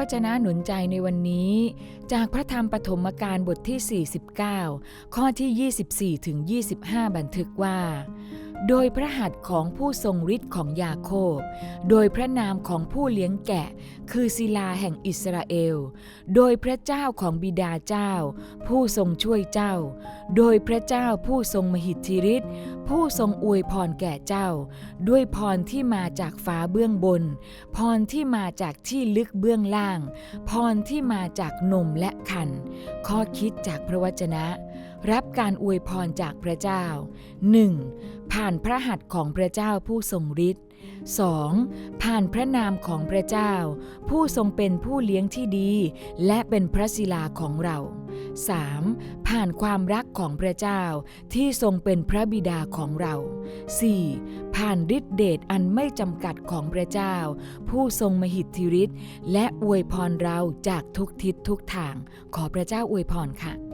วจนะหนุนใจในวันนี้ จากพระธรรมปฐมกาลบทที่ 49 ข้อที่ 24ถึง25 บันทึกว่า โดยพระหัตถ์ของผู้ทรงฤทธิ์ของยาโคบ โดยพระนามของผู้เลี้ยงแกะ คือศิลาแห่งอิสราเอล โดยพระเจ้าของบิดาเจ้า ผู้ทรงช่วยเจ้า โดยพระเจ้าผู้ทรงมหิทธิฤทธิ์ผู้ทรงอวยพรแก่เจ้า ด้วยพรที่มาจากฟ้าเบื้องบน พรที่มาจากที่ลึกเบื้องล่าง พรที่มาจากนมและขันข้อคิดจากพระวจนะ รับการอวยพรจากพระเจ้า 1. ผ่านพระหัตถ์ของพระเจ้าผู้ทรงฤทธิ์ 2. ผ่านพระนามของพระเจ้า ผู้ทรงเป็นผู้เลี้ยงที่ดี และเป็นพระศิลาของเรา 3. ผ่านความรักของพระเจ้าที่ทรงเป็นพระบิดาของเรา 4. ผ่านฤทธิเดชอันไม่จำกัดของพระเจ้า ผู้ทรงมหิทธิฤทธิ์และอวยพรเราจากทุกทิศทุกทาง ขอพระเจ้าอวยพรค่ะ